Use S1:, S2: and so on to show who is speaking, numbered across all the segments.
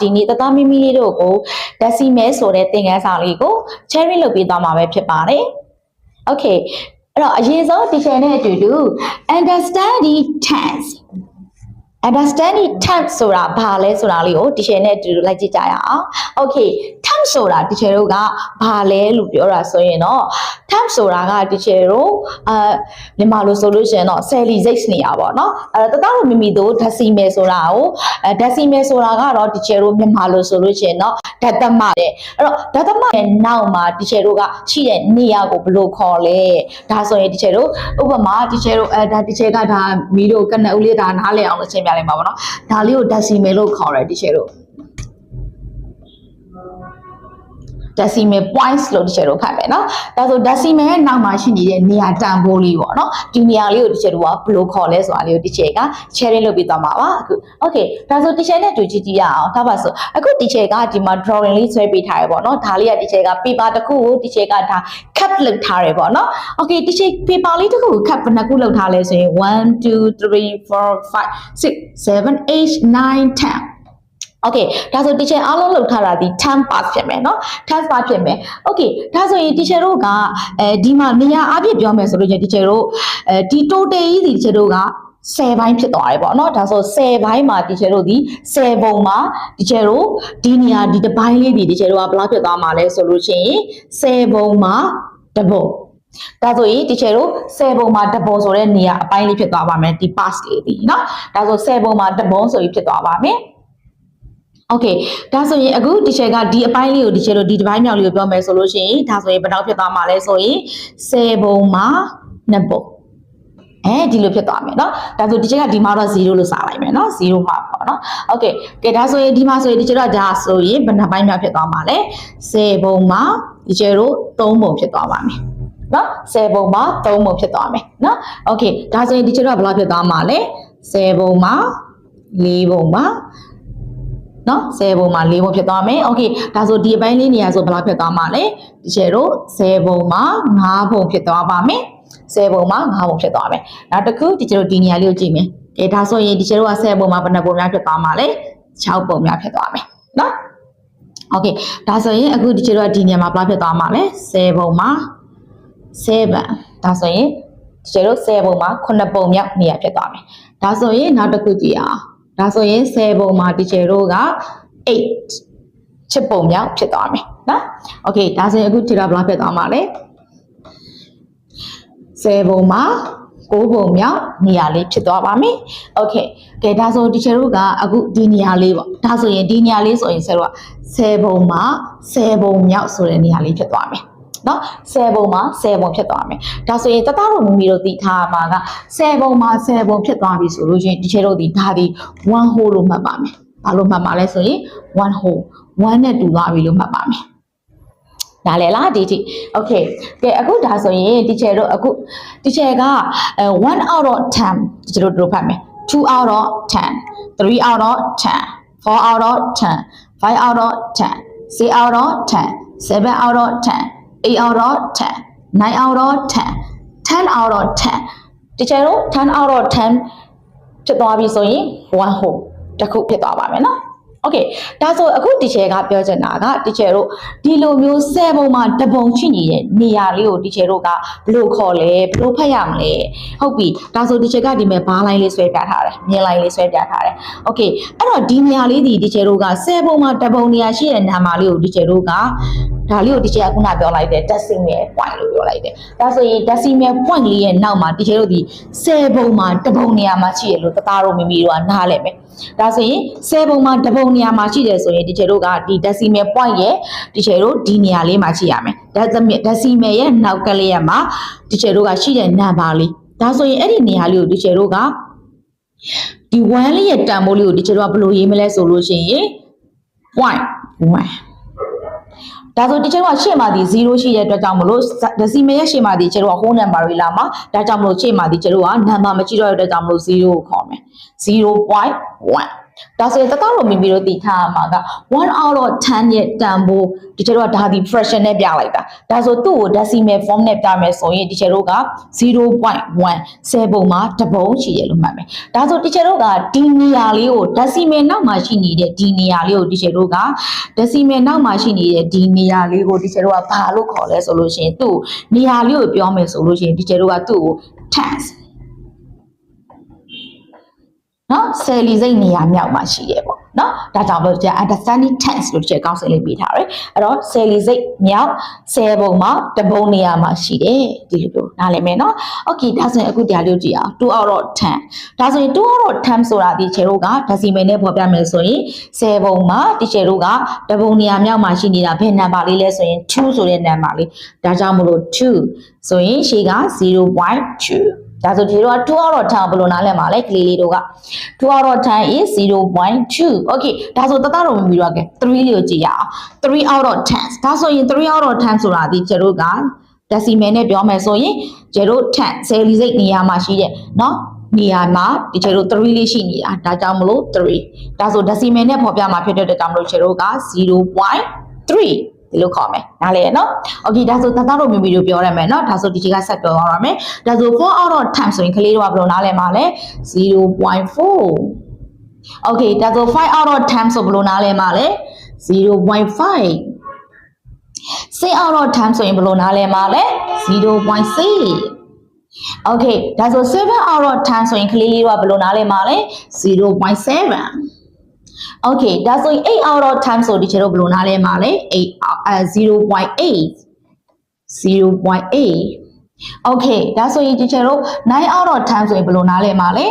S1: ဒီနေ့တသားမိမိလေးတို့ကို decimal ဆိုတဲ့သင်ခန်းစာလေးကို sharing လုပ်ပေးသွားမှာပဲဖြစ်ပါတယ်။ Okay အဲ့တော့အရင်ဆုံး teacher နဲ့အတူတူ understanding tense understanding tense ဆိုတာဘာလဲဆိုတာလေးကို teacher နဲ့အတူတူလိုက်ကြည့်ကြရအောင် okay tense ဆိုတာ teacher တို့ကဘာလဲလို့ပြောတာဆိုရင်တော့ tense ဆိုတာက teacher တို့အာမြန်မာလိုဆိုလို့ရှိရင်တော့ cellizate နေရပါတော့အဲတသားလို့မိမိတို့ decimal ဆိုတာကိုအဲ decimal ဆိုတာကတော့ teacher တို့မြန်မာလိုဆိုလို့ရှိရင်တော့ဒသမတဲ့အဲ့တော့ဒသမရဲ့နောက်မှာ teacher တို့ကရှိတဲ့နေရာကိုဘယ်လိုခေါ်လဲဒါဆိုရင် teacher တို့ဥပမာ teacher တို့အဲဒါ teacher ကဒါမီတို့ကနဦးလေးဒါနားလည်အောင်လို့ရှင်းပြလိုက်ပါပါတော့ဒါလေးကို decimal လို့ခေါ်တယ် teacher တို့ decimal points လို့တစ်ချက်တို့ဖတ်မယ်နော်ဒါဆို decimal ရဲ့နောက်မှာရှိနေတဲ့နေရာတန်ဖိုးလေးပေါ့နော်ဒီနေရာလေးကိုတစ်ချက်တို့ကဘယ်လိုခေါ်လဲဆိုတာလေးကိုတစ်ချက်က sharing လုပ်ပေးသွားမှာပါအခု okay ဒါဆိုတစ်ချက်နဲ့တူကြည့်ကြည့်ရအောင်ဒါပါဆိုအခုတစ်ချက်ကဒီမှာ drawing လေးဆွဲပေးထားရပေါ့နော်ဒါလေးကတစ်ချက်က paper တစ်ခုကိုတစ်ချက်ကဒါ cut လုပ်ထားရပေါ့နော် okay တစ်ချက် paper လေးတစ်ခုကို cut ဘယ်နှခုလုပ်ထားလဲဆိုရင်1 2 3 4 5 6 7 8 9 10 Okay ဒါဆို teacher အားလုံးလောက်ထားတာဒီ10 pass ဖြစ်မယ်เนาะ10 pass ဖြစ်မယ် Okay ဒါဆိုရင် teacher တို့ကအဲဒီမှာနေရာအပြည့်ပြောမယ်ဆိုလို့ချင်း teacher တို့အဲဒီ total ကြီးဒီ teacher တို့က10ဘိုင်းဖြစ်သွားတယ်ပေါ့เนาะဒါဆို10ဘိုင်းမှာ teacher တို့ဒီ10ပုံမှာ teacher တို့ဒီနေရာဒီတစ်ဘိုင်းလေးဒီ teacher တို့ကဘယ်လောက်ဖြစ်သွားမှာလဲဆိုလို့ချင်း10ပုံမှာတစ်ပုံဒါဆိုရင် teacher တို့10ပုံမှာတစ်ပုံဆိုတဲ့နေရာအပိုင်းလေးဖြစ်သွားပါမယ်ဒီ pass လေးဒီเนาะဒါဆို10ပုံမှာတစ်ပုံဆိုပြီးဖြစ်သွားပါမယ် Okay ဒါဆိုရင်အခု teacher ကဒီအပိုင်းလေးကို teacher တို့ဒီတစ်ပိုင်းမြောက်လေးကိုပြောမယ်ဆိုလို့ရှိရင်ဒါဆိုရင်ဘယ်တော့ဖြစ်သွားမှာလဲဆိုရင်10ပုံမှာ2ပုံအဲဒီလိုဖြစ်သွားမယ်เนาะဒါဆို teacher ကဒီမှာတော့0လို့စာလိုက်မယ်เนาะ0မှာပေါ့เนาะ Okay ကဲဒါဆိုရင်ဒီမှာဆိုရင် teacher တို့ကဒါဆိုရင်ဘယ်နှပိုင်းမြောက်ဖြစ်သွားမှာလဲ10ပုံမှာ teacher တို့3ပုံဖြစ်သွားပါမယ်နော်10ပုံမှာ3ပုံဖြစ်သွားမယ်နော်โอเคဒါဆိုရင် teacher တို့ကဘယ်လောက်ဖြစ်သွားမှာလဲ10ပုံမှာ4ပုံမှာ နော်10ပုံမှာ4ပုံဖြစ်သွားမယ်โอเคဒါဆိုဒီအပိုင်းလေးနေရာဆိုဘယ်လောက်ဖြစ်သွားမှာလဲဒီချေတို့10ပုံမှာ5ပုံဖြစ်သွားပါမယ်10ပုံမှာ5ပုံဖြစ်သွားမယ်နောက်တစ်ခုဒီချေတို့ဒီနေရာလေးကိုကြည့်မယ်ကဲဒါဆိုရင်ဒီချေတို့က10ပုံမှာဘယ်နှပုံများဖြစ်သွားမှာလဲ6ပုံများဖြစ်သွားမယ်နော်โอเคဒါဆိုရင်အခုဒီချေတို့ကဒီနေရာမှာဘယ်လောက်ဖြစ်သွားမှာလဲ10ပုံမှာ7ဒါဆိုရင်ဒီချေတို့10ပုံမှာ9ပုံမြောက်နေရာဖြစ်သွားမယ်ဒါဆိုရင်နောက်တစ်ခုကြည့်အောင် ဒါဆိုရင်10ပုံမှာ teacher တို့က8ချစ်ပုံမြောက်ဖြစ်သွားမယ်နော်။ Okay ဒါဆိုရင်အခု teacher ဘယ်လောက်ဖြစ်သွားမှာလဲ10ပုံမှာ6ပုံမြောက်နေရာလေးဖြစ်သွားပါမယ်။ Okay ကဲဒါဆို teacher တို့ကအခုဒီနေရာလေးပေါ့။ဒါဆိုရင်ဒီနေရာလေးဆိုရင်ဆရာတို့က10ပုံမှာ10ပုံမြောက်ဆိုတဲ့နေရာလေးဖြစ်သွားမယ်။ နော်10ပုံမှာ10ပုံဖြစ်သွားမယ်ဒါဆိုရင်တသားတို့မမီတို့သိထားမှာက10ပုံမှာ10ပုံဖြစ်သွားပြီဆိုလို့ရှိရင်ဒီချေတို့ဒီဒါဒီ1 hole လို့မှတ်ပါမယ်ဘာလို့မှတ်မှာလဲဆိုရင်1 hole 1နဲ့တူသွားပြီလို့မှတ်ပါမယ်နားလည်လားဒီဒီโอเคကဲအခုဒါဆိုရင်ဒီချေတို့အခုဒီချေက1 out of 10ဒီချေတို့တို့ဖတ်မယ်2 out of 10 3 out of 10 4 out of 10 5 out of 10 6 out of 10 7 out of 10 8 out of 10 9 out of 10 10 out of 10တကယ်တော့10 out of 10ဖြစ်သွားပြီဆိုရင်1 whole တစ်ခုဖြစ်သွားပါမယ်နော်โอเคဒါဆိုအခုတီချယ်ကပြောချင်တာကတီချယ်တို့ဒီလိုမျိုး10ပုံမှာတပုံရှိနေတဲ့နေရာလေးကိုတီချယ်တို့ကဘယ်လိုခေါ်လဲဘယ်လိုဖတ်ရမလဲဟုတ်ပြီဒါဆိုတီချယ်ကဒီမဲ့ဘားလိုင်းလေးဆွဲပြထားတယ်မြင်လိုင်းလေးဆွဲပြထားတယ်โอเคအဲ့တော့ဒီနေရာလေးဒီတီချယ်တို့က10ပုံမှာတပုံနေရာရှိတဲ့နာမလေးကိုတီချယ်တို့က ဒါလေးကိုတီချယ်ကခုနပြောလိုက်တဲ့ decimal point လို့ပြောလိုက်တယ်ဒါဆိုရင် decimal point လေးရဲ့နောက်မှာတီချယ်တို့ဒီ10ပုံမှာတပုံနေရာမှာရှိရလို့တသားတို့မိမိတို့ကနားလဲမယ်ဒါဆိုရင်10ပုံမှာတပုံနေရာမှာရှိတယ်ဆိုရင်တီချယ်တို့ကဒီ decimal point ရဲ့တီချယ်တို့ဒီနေရာလေးမှာရှိရမယ် decimal ရဲ့နောက်ကလေးရမှာတီချယ်တို့ကရှိတဲ့ number လေးဒါဆိုရင်အဲ့ဒီနေရာလေးကိုတီချယ်တို့ကဒီ1လေးရဲ့တန်ဖိုးလေးကိုတီချယ်တို့ကဘယ်လိုရေးမလဲဆိုလို့ရှိရင် point 1 ဒါဆိုတချို့ကရှေ့မှာဒီ0ရှိတဲ့အတွက်ကြောင့်မလို့ decimal ရဲ့ရှေ့မှာဒီကျတို့က whole number တွေလာမှာဒါကြောင့်မလို့ရှေ့မှာဒီကျတို့က number မကြည့်တော့တဲ့အတွက်ကြောင့်မလို့0ကိုခေါ်မယ်0.1 ဒါဆိုရင်တသားလို့မိမိတို့သိထားရမှာက1 out of 10ရဲ့တန်ဖိုးဒီချေတို့ကဒါဒီ fraction နဲ့ပြလိုက်တာဒါဆိုသူ့ကို decimal form နဲ့ပြမယ်ဆိုရင်ဒီချေတို့က0.1 10ပုံမှာတစ်ပုံရှိတယ်လို့မှတ်မယ်ဒါဆိုဒီချေတို့ကဒီနေရာလေးကို decimal နောက်မှာရှိနေတဲ့ဒီနေရာလေးကိုဒီချေတို့က decimal နောက်မှာရှိနေတဲ့ဒီနေရာလေးကိုဒီချေတို့ကဘာလို့ခေါ်လဲဆိုလို့ရှိရင်သူ့နေရာလေးကိုပြောမယ်ဆိုလို့ရှိရင်ဒီချေတို့ကသူ့ကို tens နော်ဆယ်လီစိတ်နေရာမြောက်မှာရှိတယ်ပေါ့နော်ဒါကြောင့်လို့ကြာ understanding tense လို့တစ်ချက်ကောင်းစင်လေးပေးထားတယ်အဲ့တော့ဆယ်လီစိတ်မြောက်ဆယ်ပုံမှာတပုံနေရာမှာရှိတယ်ဒီလိုလိုနားလည်မယ်နော် okay ဒါဆိုရင်အခုတရားလေးကြည့်အောင်2 out of 10ဒါဆိုရင်2 out of 10ဆိုတာဒီချေတို့က decimal နဲ့ပေါ်ပြမယ်ဆိုရင်ဆယ်ပုံမှာဒီချေတို့ကတပုံနေရာမြောက်မှာရှိနေတာဘယ် number လေးလဲဆိုရင်2ဆိုတဲ့ number လေးဒါကြောင့်မလို့2ဆိုရင်ရှေ့က0.2 ဒါဆိုဒီတော့2 out of 10ဘယ်လိုနားလည်မှာလဲကလေးလေးတို့က2 out of 10 is 0.2 okay ဒါဆိုတသားတော့မပြီးတော့ကဲ3လေးကိုကြည့်ရအောင်3 out of 10ဒါဆိုရင်3 out of 10ဆိုတာဒီကျတို့က decimal နဲ့ပြောမယ်ဆိုရင်ကျတို့10ဆယ်လီစိတ်နေရာမှာရှိတဲ့เนาะနေရာမှာဒီကျတို့3လေးရှိနေတာဒါကြောင့်မလို့3ဒါဆို decimal နဲ့ဖော်ပြမှာဖြစ်တဲ့အတွက်ကြောင့်မလို့ကျတို့က0.3 ဒီလိုခေါ်မယ်နားလေနော်။ Okay ဒါဆိုတသားတို့မိမိတို့ပြောရမယ်နော်။ဒါဆိုဒီကြီးကဆက်ပြောရမယ်။ဒါဆို4 out of 10ဆိုရင်ကလေးတို့ကဘယ်လိုနားလဲမှာလဲ0.4 Okay ဒါဆို5 out of 10ဆိုဘယ်လိုနားလဲမှာလဲ0.5 6 out of 10ဆိုရင်ဘယ်လိုနားလဲမှာလဲ0.6 Okay ဒါဆို7 out of 10ဆိုရင်ကလေးလေးတို့ကဘယ်လိုနားလဲမှာလဲ0.7 Okay ဒါဆိုရင်8 out of 10ဆိုဒီချေတို့ဘယ်လိုနားလဲမှာလဲ8အဲ0.8 0.8 Okay ဒါဆိုရင်ဒီချေတို့9 out of 10ဆိုရင်ဘယ်လိုနားလဲမှာလဲ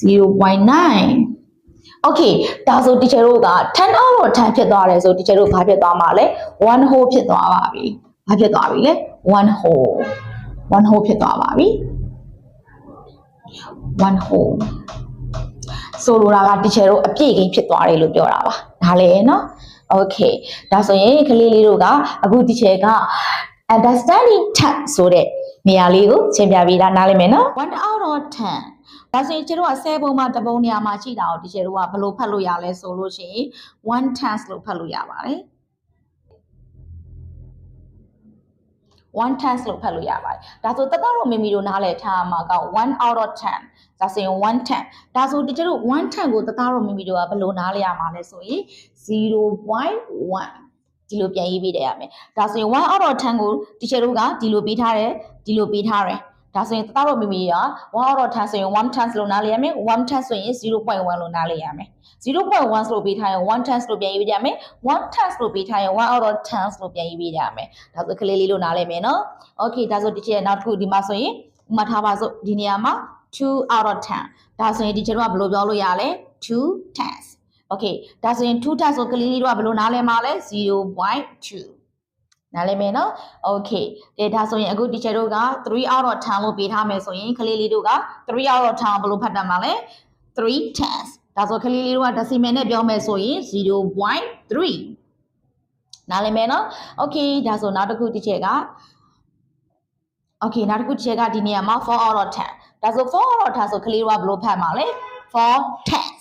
S1: 0.9 Okay ဒါဆိုဒီချေတို့က10 out of 10ဖြစ်သွားတယ်ဆိုဒီချေတို့ဘာဖြစ်သွားမှာလဲ1 whole ဖြစ်သွားပါပြီဘာဖြစ်သွားပြီလဲ1 whole 1 whole ဖြစ်သွားပါပြီ1 whole ဆိုလိုတာကတီချယ်တို့အပြည့်ကိန်းဖြစ်သွားတယ်လို့ပြောတာပါဒါလည်းနော် okay ဒါဆိုရင်ကလေးလေးတို့ကအခုတီချယ်က understanding tab ဆိုတဲ့နေရာလေးကိုရှင်းပြပေးတာနားလည်မယ်နော်1 out of 10ဒါဆိုရင်ကျတို့က10ပုံမှာတပုံနေရာမှာရှိတာကိုတီချယ်တို့ကဘယ်လိုဖတ်လို့ရလဲဆိုလို့ရှိရင်1 times လို့ဖတ်လို့ရပါတယ် 1 times လို့ဖတ်လို့ရပါတယ်။ဒါဆိုတသားတော့မိမိတို့နားလည်ထားမှာက1 out of 10ဒါဆိုရင်1 10ဒါဆိုတကယ်လို့1 10ကိုတသားတော့မိမိတို့ကဘယ်လိုနားလည်ရမှာလဲဆိုရင်0.1ဒီလိုပြန်ရေးပေးတယ်ရမယ်။ဒါဆိုရင်1 out of 10ကိုတီချာတို့ကဒီလိုပေးထားတယ်ဒီလိုပေးထားတယ်။ ဒါဆိုရင်တသားတော့မိမိက1 out of 10ဆိုရင်1 times လို့နားလည်ရမယ်။1 times ဆိုရင်0.1လို့နားလည်ရမယ်။0.1ဆိုပေးထားရင်1 times လို့ပြန်ရေးပေးကြမယ်1 times လို့ပေးထားရင်1 out of 10လို့ပြန်ရေးပေးကြမယ်ဒါဆိုကလေးလေးလို့နားလည်မယ်နော် okay ဒါဆိုဒီချက်နောက်တစ်ခုဒီမှာဆိုရင်မှတ်ထားပါစို့ဒီနေရာမှာ2 out of 10ဒါဆိုရင်ဒီချက်တော့ဘယ်လိုပြောလို့ရလဲ2 times okay ဒါဆိုရင်2 times ဆိုကလေးလေးတို့ကဘယ်လိုနားလည်မှာလဲ0.2 နားလည်မယ်နော် okay ကဲဒါဆိုရင်အခုဒီချက်တို့က3 out of 10လို့ပေးထားမယ်ဆိုရင်ကလေးလေးတို့က3 out of 10ဘယ်လိုဖတ်တတ်မှာလဲ3 times ဒါဆိုကလေးလေးတို့က decimal နဲ့ပြောမယ်ဆိုရင်0.3နားလည်မယ်နော် okay ဒါဆိုနောက်တစ်ခုတစ်ချက်က okay နောက်တစ်ခုတစ်ချက်ကဒီနေရာမှာ4 out of 10ဒါဆို4 out of 10ဆိုကလေးတို့ကဘယ်လိုဖတ်မှာလဲ4 times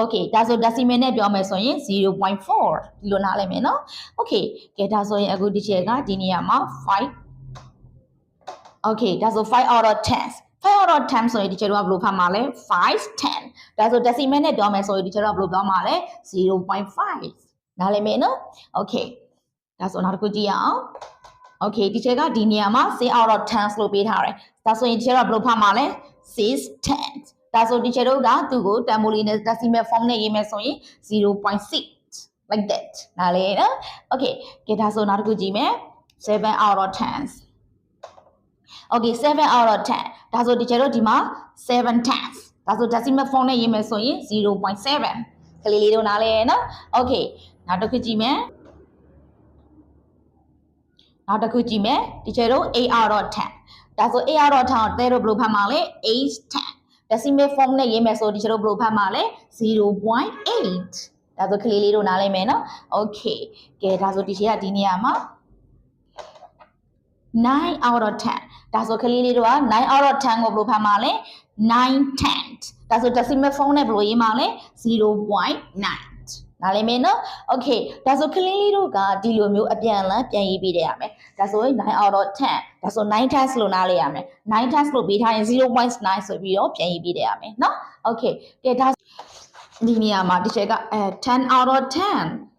S1: okay ဒါဆို decimal နဲ့ပြောမယ်ဆိုရင်0.4ဒီလိုနားလည်မယ်နော် okay ကဲဒါဆိုရင်အခုဒီချက်ကဒီနေရာမှာ5 okay ဒါဆို5 out of 10 5 out of 10ဆိုရင်ဒီချက်တော့ဘယ်လိုဖတ်မှာလဲ5 10ဒါဆို decimal နဲ့ပြောမယ်ဆိုရင်ဒီချက်တော့ဘယ်လိုပြောမှာလဲ0.5နားလည်မယ်နော် okay ဒါဆိုနောက်တစ်ခုကြည့်ရအောင် okay ဒီချက်ကဒီနေရာမှာ6 out of 10လို့ပေးထားတယ်ဒါဆိုရင်ဒီချက်တော့ဘယ်လိုဖတ်မှာလဲ6 10 ဒါဆိုဒီချက်တော့ကသူ့ကိုတန်မိုလီနဲ့ decimal form နဲ့ရေးမယ်ဆိုရင်0.6 like that နားလည်နော် okay ကဲဒါဆိုနောက်တစ်ခုကြည့်မယ်7 out of 10 Okay 7 out of 10ဒါဆိုဒီကျတော့ဒီမှာ7 times ဒါဆို decimal form နဲ့ရေးမယ်ဆိုရင်0.7ကလေးလေးတို့နားလဲနော် Okay နောက်တစ်ခုကြည့်မယ်နောက်တစ်ခုကြည့်မယ်ဒီကျတော့8 out of 10ဒါဆို 8 out of 10ကိုတဲတို့ဘယ်လိုဖတ်မှာလဲ8 10 decimal form နဲ့ရေးမယ်ဆိုဒီကျတော့ဘယ်လိုဖတ်မှာလဲ0.8ဒါဆိုကလေးလေးတို့နားလဲမယ်နော် Okay ကဲဒါဆိုဒီချေကဒီနေရာမှာ9 out of 10ဒါဆိုကလေးလေးတို့က9 out of 10ကိုဘယ်လိုဖတ်မှာလဲ9 tenth ဒါဆို decimal form နဲ့ဘယ်လိုရေးမှာလဲ0.9 နားလည်မင်းနော် okay ဒါဆိုကလေးလေးတို့ကဒီလိုမျိုးအပြန်အလှန်ပြန်ရေးပေးတယ်ရမယ်ဒါဆိုရင်9 out of 10ဒါဆို9 times လို့နားလေရမယ်9 times လို့ပေးထားရင်0.9ဆိုပြီးတော့ပြန်ရေးပေးတယ်ရမယ်နော် okay ကဲဒါဒီနေရာမှာတစ်ချက်ကအဲ10 out of 10